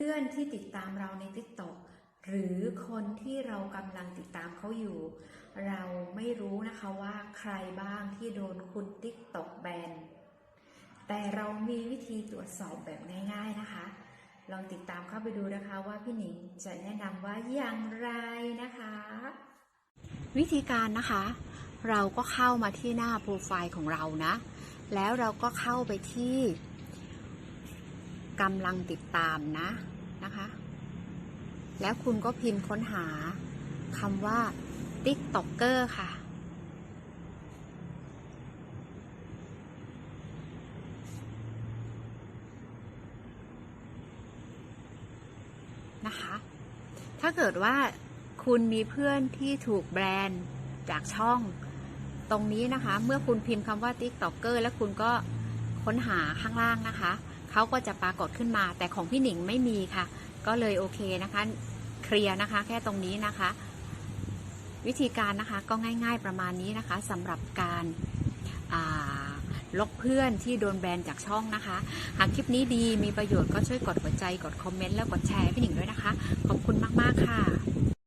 เพื่อนที่ติดตามเราใน TikTok หรือคนที่เรากำลังติดตามเขาอยู่ เราไม่รู้นะคะว่าใครบ้างที่โดนคุณ TikTok แบน แต่เรามีวิธีตรวจสอบแบบง่ายๆนะคะ ลองติดตามเข้าไปดูนะคะว่าพี่หนิงจะแนะนำว่าอย่างไรนะคะ วิธีการนะคะ เราก็เข้ามาที่หน้าโปรไฟล์ของเรานะ แล้วเราก็เข้าไปที่ กำลังติดตามนะนะคะ แล้วคุณก็พิมพ์ค้นหาคำว่า TikToker ค่ะ นะคะ ถ้าเกิดว่าคุณมีเพื่อนที่ถูกแบรนด์จากช่องตรงนี้นะคะ เมื่อคุณพิมพ์คำว่า TikToker แล้วคุณก็ค้นหาข้างล่างนะคะ เขาก็จะปรากฏขึ้นมา แต่ของพี่หนิงไม่มีค่ะ ก็เลยโอเคนะคะ เคลียร์นะคะ แค่ตรงนี้นะคะ วิธีการนะคะก็ง่าย ๆประมาณนี้นะคะสำหรับการาลบเพื่อนที่โดนแบนจากช่องนะคะ หากคลิปนี้ดีมีประโยชน์ก็ช่วยกดหัวใจกดคอมเมนต์แล้วกดแชร์พี่หนิงด้วยนะคะขอบคุณมากๆค่ะ